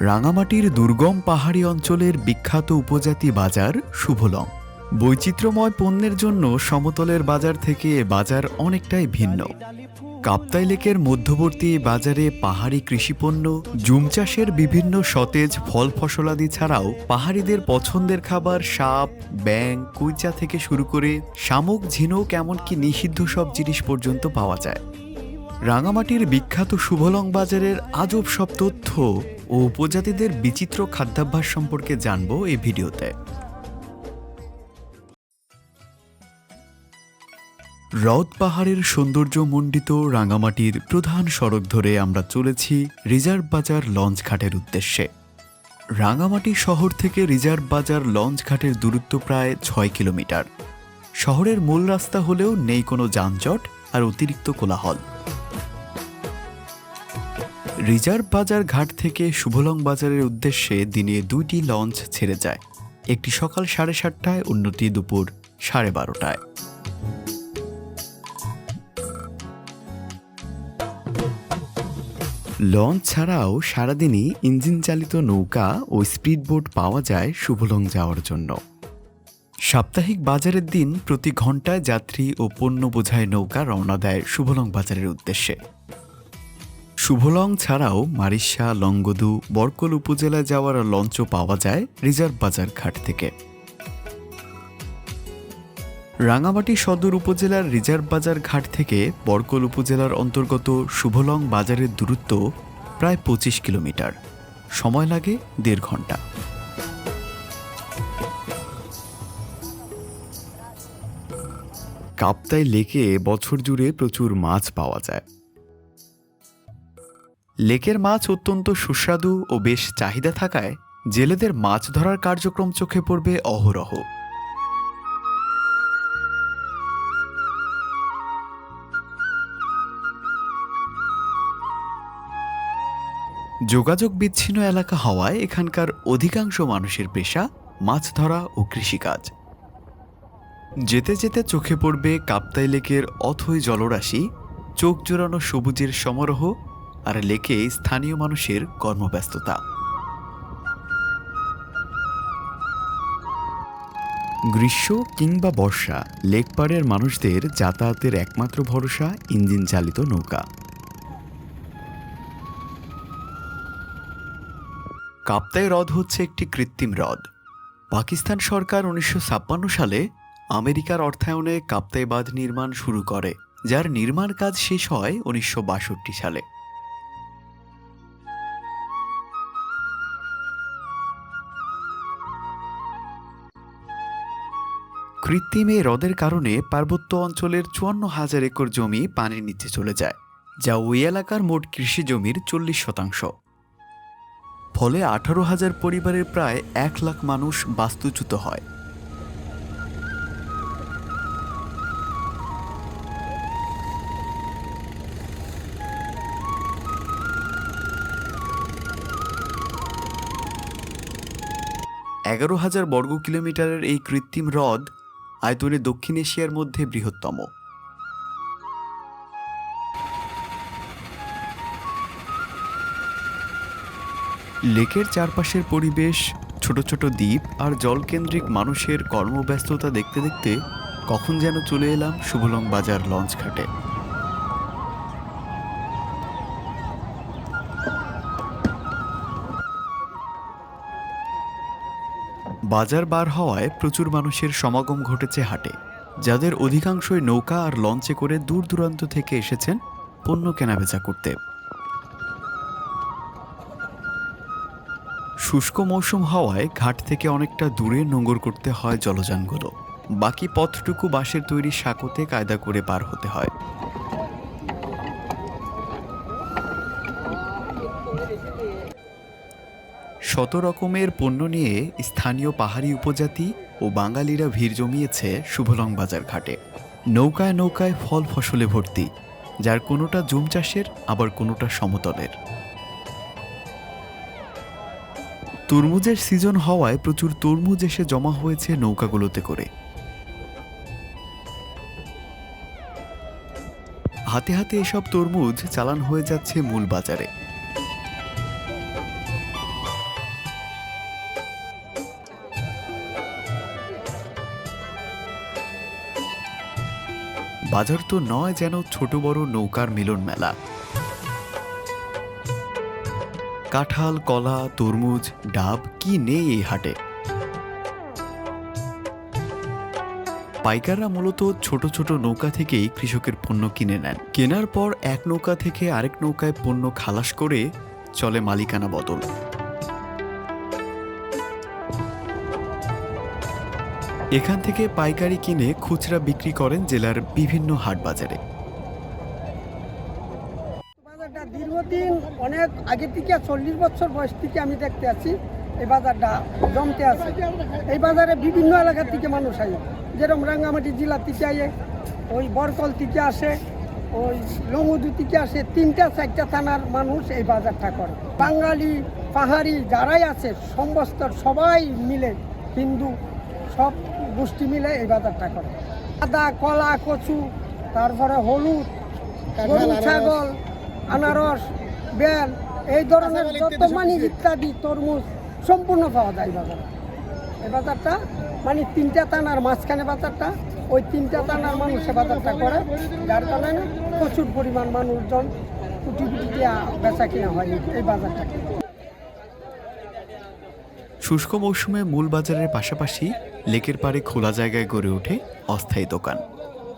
রাঙামাটির দুর্গম পাহাড়ি অঞ্চলের বিখ্যাত উপজাতি বাজার শুভলং। বৈচিত্র্যময় পণ্যের জন্য সমতলের বাজার থেকে বাজার অনেকটাই ভিন্ন। কাপ্তাই লেকের মধ্যবর্তী বাজারে পাহাড়ি কৃষিপণ্য, জুম চাষের বিভিন্ন সতেজ ফল ফসলাদি ছাড়াও পাহাড়িদের পছন্দের খাবার সাপ, ব্যাং, কুইচা থেকে শুরু করে শামুক, ঝিনুক এমনকি নিষিদ্ধ সব জিনিস পর্যন্ত পাওয়া যায়। রাঙামাটির বিখ্যাত শুভলং বাজারের আজব সব তথ্য ও উপজাতিদের বিচিত্র খাদ্যাভ্যাস সম্পর্কে জানব এই ভিডিওতে। হ্রদ পাহাড়ের সৌন্দর্যমণ্ডিত রাঙামাটির প্রধান সড়ক ধরে আমরা চলেছি রিজার্ভ বাজার লঞ্চ ঘাটের উদ্দেশ্যে। রাঙামাটি শহর থেকে রিজার্ভ বাজার লঞ্চ ঘাটের দূরত্ব প্রায় ছয় কিলোমিটার। শহরের মূল রাস্তা হলেও নেই কোনো যানজট আর অতিরিক্ত কোলাহল। রিজার্ভ বাজার ঘাট থেকে শুভলং বাজারের উদ্দেশ্যে দিনে দুইটি লঞ্চ ছেড়ে যায়। একটি সকাল সাড়ে সাতটায়, অন্যটি দুপুর সাড়ে বারোটায়। লঞ্চ ছাড়াও সারাদিনই ইঞ্জিন চালিত নৌকা ও স্পিডবোট পাওয়া যায় শুভলং যাওয়ার জন্য। সাপ্তাহিক বাজারের দিন প্রতি ঘন্টায় যাত্রী ও পণ্য বোঝায় নৌকা রওনা দেয় শুভলং বাজারের উদ্দেশ্যে। শুভলং ছাড়াও মারিশা, লংগদু, বরকল উপজেলায় যাওয়ার লঞ্চ পাওয়া যায় রিজার্ভ বাজার ঘাট থেকে। রাঙামাটি সদর উপজেলার রিজার্ভ বাজার ঘাট থেকে বরকল উপজেলার অন্তর্গত শুভলং বাজারের দূরত্ব প্রায় পঁচিশ কিলোমিটার। সময় লাগে দেড় ঘণ্টা। কাপ্তাই লেকে বছর জুড়ে প্রচুর মাছ পাওয়া যায়। লেকের মাছ অত্যন্ত সুস্বাদু ও বেশ চাহিদা থাকায় জেলেদের মাছ ধরার কার্যক্রম চোখে পড়বে অহরহ। যোগাযোগ বিচ্ছিন্ন এলাকা হওয়ায় এখানকার অধিকাংশ মানুষের পেশা মাছ ধরা ও কৃষিকাজ। যেতে যেতে চোখে পড়বে কাপ্তাই লেকের অথই জলরাশি, চোখ জোড়ানো সবুজের সমারোহ আর লেকে স্থানীয় মানুষের কর্মব্যস্ততা। গ্রীষ্ম কিংবা বর্ষা, লেকপাড়ের মানুষদের যাতায়াতের একমাত্র ভরসা ইঞ্জিন চালিত নৌকা। কাপ্তাই হ্রদ হচ্ছে একটি কৃত্রিম হ্রদ। পাকিস্তান সরকার উনিশশো ছাপ্পান্ন সালে আমেরিকার অর্থায়নে কাপ্তাই বাঁধ নির্মাণ শুরু করে, যার নির্মাণ কাজ শেষ হয় উনিশশো বাষট্টি সালে। কৃত্রিম এই হ্রদের কারণে পার্বত্য অঞ্চলের চুয়ান্ন হাজার একর জমি পানির নিচে চলে যায়, যা ওই এলাকার মোট কৃষি জমির চল্লিশ শতাংশ। ফলে আঠারো হাজার পরিবারের প্রায় এক লাখ মানুষ বাস্তুচ্যুত হয়। এগারো হাজার বর্গ কিলোমিটারের এই কৃত্রিম হ্রদ আয়তনে দক্ষিণ এশিয়ার মধ্যে বৃহত্তম। লেকের চারপাশের পরিবেশ, ছোট ছোট দ্বীপ আর জলকেন্দ্রিক মানুষের কর্মব্যস্ততা দেখতে দেখতে কখন যেন চলে এলাম শুভলং বাজার লঞ্চ বাজার বার হওয়ায় প্রচুর মানুষের সমাগম ঘটেছে হাটে। যাদের অধিকাংশই নৌকা আর লঞ্চে করে দূর দূরান্ত থেকে এসেছেন পণ্য কেনাবেচা করতে। শুষ্ক মৌসুম হওয়ায় ঘাট থেকে অনেকটা দূরে নোঙর করতে হয় জলযানগুলো। বাকি পথটুকু বাঁশের তৈরি সাঁকোতে কায়দা করে পার হতে হয়। শত রকমের পণ্য নিয়ে স্থানীয় পাহাড়ি উপজাতি ও বাঙালিরা ভিড় জমিয়েছে শুভলং বাজার ঘাটে। নৌকায় নৌকায় ফল ফসলে ভর্তি, যার কোনোটা জুম চাষের, আবার কোনোটা সমতলের। তরমুজের সিজন হওয়ায় প্রচুর তরমুজ এসে জমা হয়েছে নৌকাগুলোতে করে। হাতে হাতে এসব তরমুজ চালান হয়ে যাচ্ছে মূল বাজারে। বাজার তো নয় যেন ছোট বড় নৌকার মিলন মেলা। কাঁঠাল, কলা, তরমুজ, ডাব, কি নেই এই হাটে? পাইকাররা মূলত ছোট ছোট নৌকা থেকেই কৃষকের পণ্য কিনে নেন। কেনার পর এক নৌকা থেকে আরেক নৌকায় পণ্য খালাস করে চলে মালিকানা বদল। এখান থেকে পাইকারি কিনে খুচরা বিক্রি করেন জেলার বিভিন্ন হাট বাজারে। বাজারটা দীর্ঘদিন, অনেক আগে থেকে চল্লিশ বছর বয়স থেকে আমি দেখতে আছি, এই বাজারটা জমতে আছে। এই বাজারে বিভিন্ন এলাকা থেকে মানুষ আসে যেরকম রাঙ্গামাটি জেলা থেকে আয়ে, ওই বরকল থেকে আসে, ওই লঙ্গুদু থেকে আসে, তিনটা চারটা থানার মানুষ এই বাজারটা করে। বাঙালি, পাহাড়ি যারাই আছে, সমস্ত সবাই মিলে হিন্দু, সব গোষ্ঠী মিলে এই বাজারটা করে। আদা কলা কচু তারপরে হলুদ গরু ছাগল আনারস বেল এই ধরনের যত মানে ইত্যাদি তরমুজ সম্পূর্ণ পাওয়া যায় এই বাজারে। এই বাজারটা মানে তিনটা টানার মাঝখানে বাজারটা ওই তিনটা টানার মানুষ এ বাজারটা করে যার কারণে প্রচুর পরিমাণ মানুষজন কুটি কুটি দিয়ে বেচা কিনা হয় এই- এই বাজারটা। শুষ্ক মৌসুমে মূল বাজারের পাশাপাশি লেকের পাড়ে খোলা জায়গায় গড়ে ওঠে অস্থায়ী দোকান।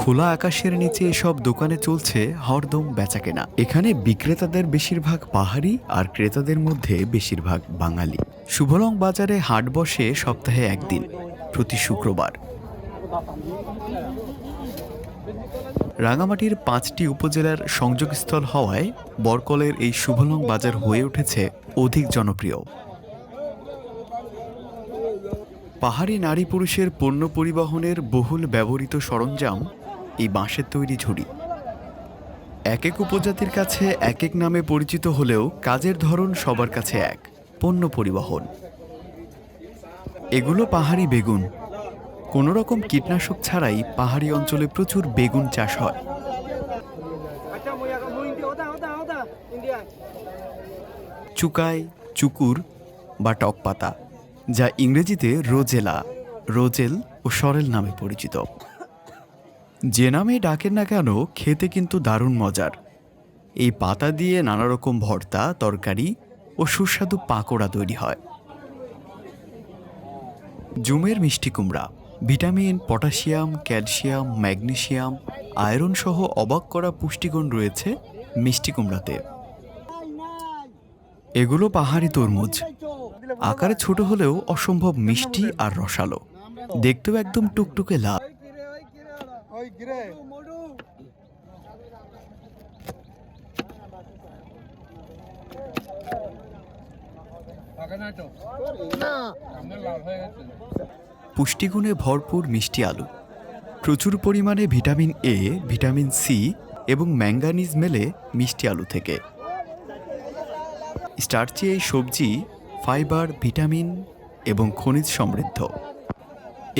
খোলা আকাশের নিচে এসব দোকানে চলছে হরদম বেচাকেনা। এখানে বিক্রেতাদের বেশিরভাগ পাহাড়ি আর ক্রেতাদের মধ্যে বেশিরভাগ বাঙালি। শুভলং বাজারে হাট বসে সপ্তাহে একদিন, প্রতি শুক্রবার। রাঙামাটির পাঁচটি উপজেলার সংযোগস্থল হওয়ায় বরকলের এই শুভলং বাজার হয়ে উঠেছে অধিক জনপ্রিয়। পাহাড়ি নারী পুরুষের পণ্য পরিবহনের বহুল ব্যবহৃত সরঞ্জাম এই বাঁশের তৈরি ঝুড়ি। এক এক উপজাতির কাছে এক এক নামে পরিচিত হলেও কাজের ধরন সবার কাছে এক, পণ্য পরিবহন। এগুলো পাহাড়ি বেগুন। কোনো রকম কীটনাশক ছাড়াই পাহাড়ি অঞ্চলে প্রচুর বেগুন চাষ হয়। চুকাই চুকুর বা টকপাতা। যা ইংরেজিতে রোজেলা, রোজেল ও সরেল নামে পরিচিত। যে নামে ডাকেন না কেন, খেতে কিন্তু দারুণ মজার। এই পাতা দিয়ে নানা রকম ভর্তা, তরকারি ও সুস্বাদু পাকোড়া তৈরি হয়। জুমের মিষ্টি কুমড়া, vitamin, potassium, calcium magnesium iron সহ অবাক করা পুষ্টিগুণ রয়েছে মিষ্টি কুমড়াতে। এগুলো পাহাড়ি তরমুজ। আকারে ছোট হলেও অসম্ভব মিষ্টি আর রসালো। দেখতেও একদম টুকটুকে লাল। পুষ্টিগুণে ভরপুর মিষ্টি আলু। প্রচুর পরিমাণে ভিটামিন এ ভিটামিন সি এবং ম্যাঙ্গানিজ মেলে মিষ্টি আলু থেকে। স্টার্চি এই সবজি ফাইবার, ভিটামিন এবং খনিজ সমৃদ্ধ।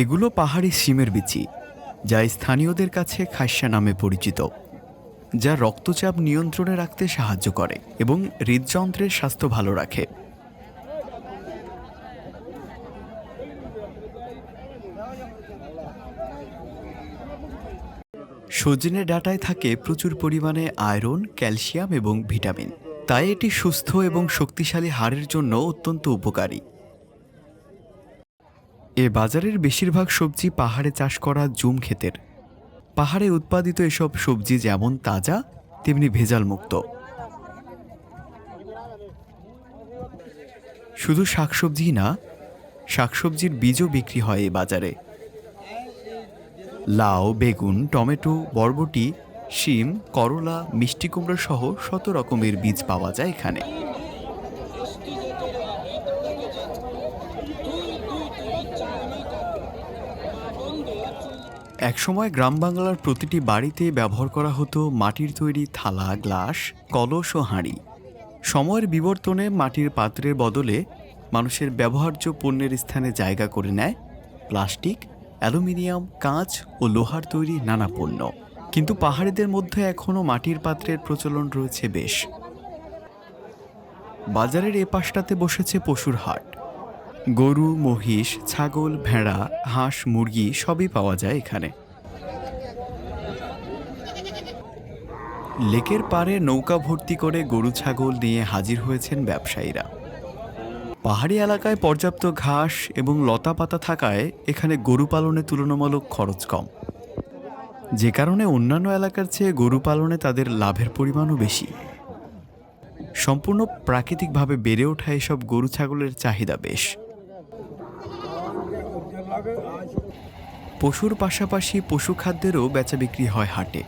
এগুলো পাহাড়ি শিমের বিচি, যা স্থানীয়দের কাছে খাস্যা নামে পরিচিত, যা রক্তচাপ নিয়ন্ত্রণে রাখতে সাহায্য করে এবং হৃদযন্ত্রের স্বাস্থ্য ভালো রাখে। সজনে ডাটায় থাকে প্রচুর পরিমাণে আয়রন, ক্যালসিয়াম এবং ভিটামিন। তাই এটি সুস্থ এবং শক্তিশালী হাড়ের জন্য অত্যন্ত উপকারী। এ বাজারের বেশিরভাগ সবজি পাহাড়ে চাষ করা জুম ক্ষেতের। পাহাড়ে উৎপাদিত এসব সবজি যেমন তাজা, তেমনি ভেজাল মুক্ত শুধু শাকসবজি না, শাকসবজির বীজও বিক্রি হয় এই বাজারে। লাউ, বেগুন, টমেটো, বরবটি শিম, করলা, মিষ্টি কুমড়া সহ শত রকমের বীজ পাওয়া যায় এখানে। একসময় গ্রাম বাংলার প্রতিটি বাড়িতে ব্যবহার করা হতো মাটির তৈরি থালা, গ্লাস, কলস ও হাঁড়ি। সময়ের বিবর্তনে মাটির পাত্রের বদলে মানুষের ব্যবহার্য পণ্যের স্থানে জায়গা করে নেয় প্লাস্টিক, অ্যালুমিনিয়াম, কাঁচ ও লোহার তৈরি নানা পণ্য। কিন্তু পাহাড়িদের মধ্যে এখনও মাটির পাত্রের প্রচলন রয়েছে বেশ। বাজারের এ পাশটাতে বসেছে পশুর হাট। গরু, মহিষ, ছাগল, ভেড়া, হাঁস, মুরগি সবই পাওয়া যায় এখানে। লেকের পাড়ে নৌকা ভর্তি করে গরু, ছাগল নিয়ে হাজির হয়েছেন ব্যবসায়ীরা। পাহাড়ি এলাকায় পর্যাপ্ত ঘাস এবং লতা পাতা থাকায় এখানে গরু পালনে তুলনামূলক খরচ কম। যে কারণে অন্যান্য এলাকার চেয়ে গরু পালনে তাদের লাভের পরিমাণও বেশি। সম্পূর্ণ প্রাকৃতিকভাবে বেড়ে ওঠা এসব গরু ছাগলের চাহিদা বেশ। পশুর পাশাপাশি পশু খাদ্যেরও বেচা বিক্রি হয় হাটে।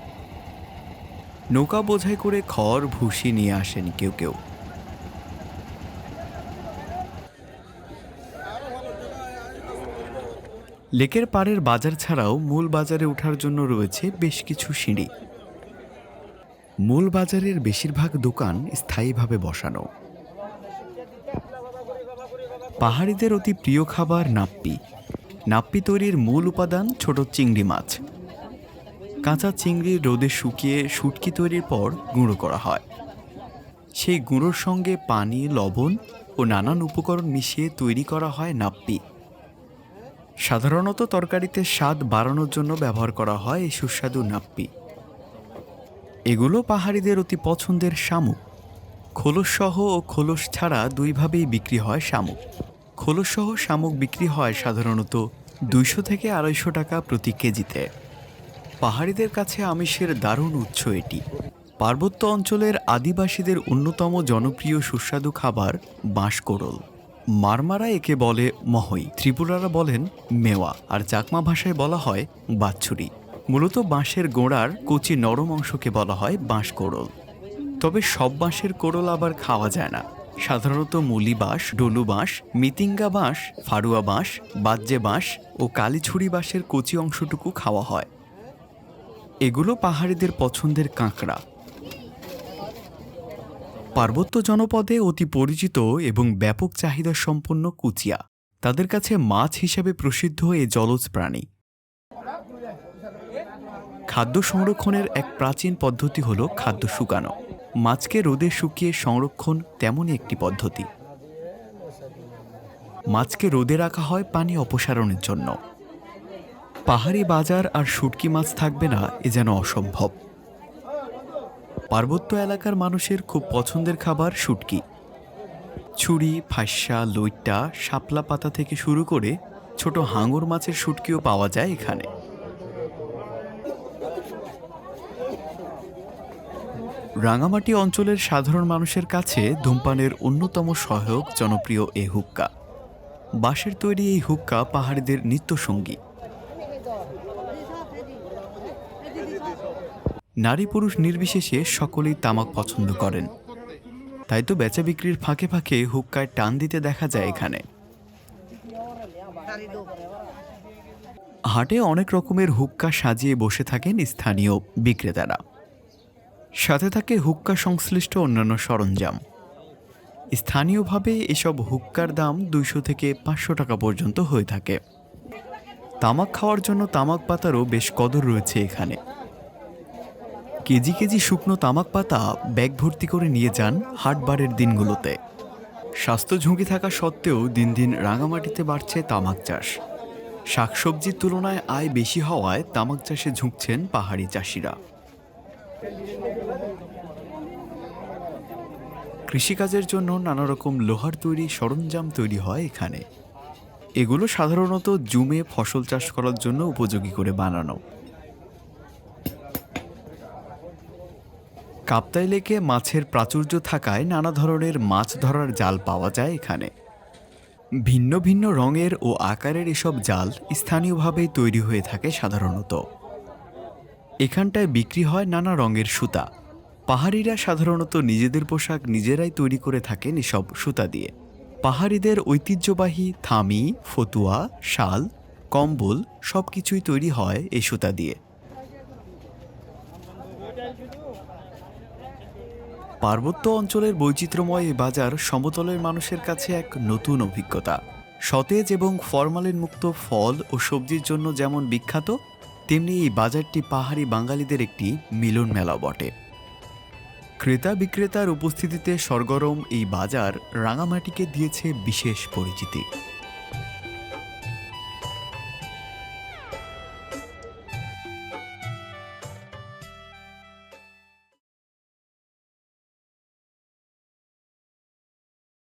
নৌকা বোঝাই করে খড়, ভুসি নিয়ে আসেন কেউ কেউ। লেকের পাড়ের বাজার ছাড়াও মূল বাজারে ওঠার জন্য রয়েছে বেশ কিছু সিঁড়ি। মূল বাজারের বেশিরভাগ দোকান স্থায়ীভাবে বসানো। পাহাড়িদের অতি প্রিয় খাবার নাপ্পি। নাপ্পি তৈরির মূল উপাদান ছোট চিংড়ি মাছ। কাঁচা চিংড়ি রোদে শুকিয়ে শুটকি তৈরির পর গুঁড়ো করা হয়। সেই গুঁড়োর সঙ্গে পানি, লবণ ও নানান উপকরণ মিশিয়ে তৈরি করা হয় নাপ্পি। সাধারণত তরকারিতে স্বাদ বাড়ানোর জন্য ব্যবহার করা হয় এই সুস্বাদু নাপ্পি। এগুলো পাহাড়িদের অতি পছন্দের শামুক। খোলসসহ ও খোলস ছাড়া দুইভাবেই বিক্রি হয় শামুক। খোলসসহ শামুক বিক্রি হয় সাধারণত দুইশো থেকে আড়াইশো টাকা প্রতি কেজিতে। পাহাড়িদের কাছে আমিষের দারুণ উৎস এটি। পার্বত্য অঞ্চলের আদিবাসীদের অন্যতম জনপ্রিয় সুস্বাদু খাবার বাঁশকোড়ল। মারমারা একে বলে মহই, ত্রিপুরারা বলেন মেওয়া, আর চাকমা ভাষায় বলা হয় বাচ্ছুরি মূলত বাঁশের গোড়ার কচি নরম অংশকে বলা হয় বাঁশকোড়ল তবে সব বাঁশের কোড়ল আবার খাওয়া যায় না। সাধারণত মুলি বাঁশ, ডলু বাঁশ, মিতিঙ্গা বাঁশ, ফারুয়া বাঁশ, বাজ্যে বাঁশ ও কালিছুরি বাঁশের কচি অংশটুকু খাওয়া হয়। এগুলো পাহাড়িদের পছন্দের কাঁকড়া। পার্বত্য জনপদে অতি পরিচিত এবং ব্যাপক চাহিদা সম্পন্ন কুচিয়া। তাদের কাছে মাছ হিসেবে প্রসিদ্ধ এ জলজ প্রাণী। খাদ্য সংরক্ষণের এক প্রাচীন পদ্ধতি হল খাদ্য শুকানো। মাছকে রোদে শুকিয়ে সংরক্ষণ তেমনই একটি পদ্ধতি। মাছকে রোদে রাখা হয় পানি অপসারণের জন্য। পাহাড়ি বাজার আর শুটকি মাছ থাকবে না, এ যেন অসম্ভব। পার্বত্য এলাকার মানুষের খুব পছন্দের খাবার শুটকি। ছুরি, ফাঁসা, লইট্টা, শাপলা পাতা থেকে শুরু করে ছোট হাঙর মাছের শুটকিও পাওয়া যায় এখানে। রাঙামাটি অঞ্চলের সাধারণ মানুষের কাছে ধূমপানের অন্যতম সহায়ক, জনপ্রিয় এই হুক্কা। বাঁশের তৈরি এই হুক্কা পাহাড়িদের নিত্যসঙ্গী। নারী পুরুষ নির্বিশেষে সকলেই তামাক পছন্দ করেন। তাই তো বেচা বিক্রির ফাঁকে ফাঁকে হুক্কায় টান দিতে দেখা যায় এখানে। হাটে অনেক রকমের হুক্কা সাজিয়ে বসে থাকেন স্থানীয় বিক্রেতারা। সাথে থাকে হুক্কা সংশ্লিষ্ট অন্যান্য সরঞ্জাম। স্থানীয়ভাবে এসব হুক্কার দাম দুইশো থেকে পাঁচশো টাকা পর্যন্ত হয়ে থাকে। তামাক খাওয়ার জন্য তামাক পাতারও বেশ কদর রয়েছে এখানে। কেজি কেজি শুকনো তামাক পাতা ব্যাগ ভর্তি করে নিয়ে যান হাটবারের দিনগুলোতে। স্বাস্থ্য ঝুঁকি থাকা সত্ত্বেও দিন দিন রাঙামাটিতে বাড়ছে তামাক চাষ। শাকসবজির তুলনায় আয় বেশি হওয়ায় তামাক চাষে ঝুঁকছেন পাহাড়ি চাষিরা। কৃষিকাজের জন্য নানা রকম লোহার তৈরি সরঞ্জাম তৈরি হয় এখানে। এগুলো সাধারণত জুমে ফসল চাষ করার জন্য উপযোগী করে বানানো। কাপ্তাই লেকে মাছের প্রাচুর্য থাকায় নানা ধরনের মাছ ধরার জাল পাওয়া যায় এখানে। ভিন্ন ভিন্ন রঙের ও আকারের এসব জাল স্থানীয়ভাবেই তৈরি হয়ে থাকে সাধারণত। এখানটায় বিক্রি হয় নানা রঙের সুতা। পাহাড়িরা সাধারণত নিজেদের পোশাক নিজেরাই তৈরি করে থাকেন এসব সুতা দিয়ে। পাহাড়িদের ঐতিহ্যবাহী থামি, ফতুয়া, শাল, কম্বল সব কিছুই তৈরি হয় এই সুতা দিয়ে। পার্বত্য অঞ্চলের বৈচিত্র্যময় এই বাজার সমতলের মানুষের কাছে এক নতুন অভিজ্ঞতা। সতেজ এবং ফরমালিন মুক্ত ফল ও সবজির জন্য যেমন বিখ্যাত, তেমনি এই বাজারটি পাহাড়ি বাঙালিদের একটি মিলন মেলা বটে। ক্রেতা বিক্রেতার উপস্থিতিতে সরগরম এই বাজার রাঙামাটিকে দিয়েছে বিশেষ পরিচিতি।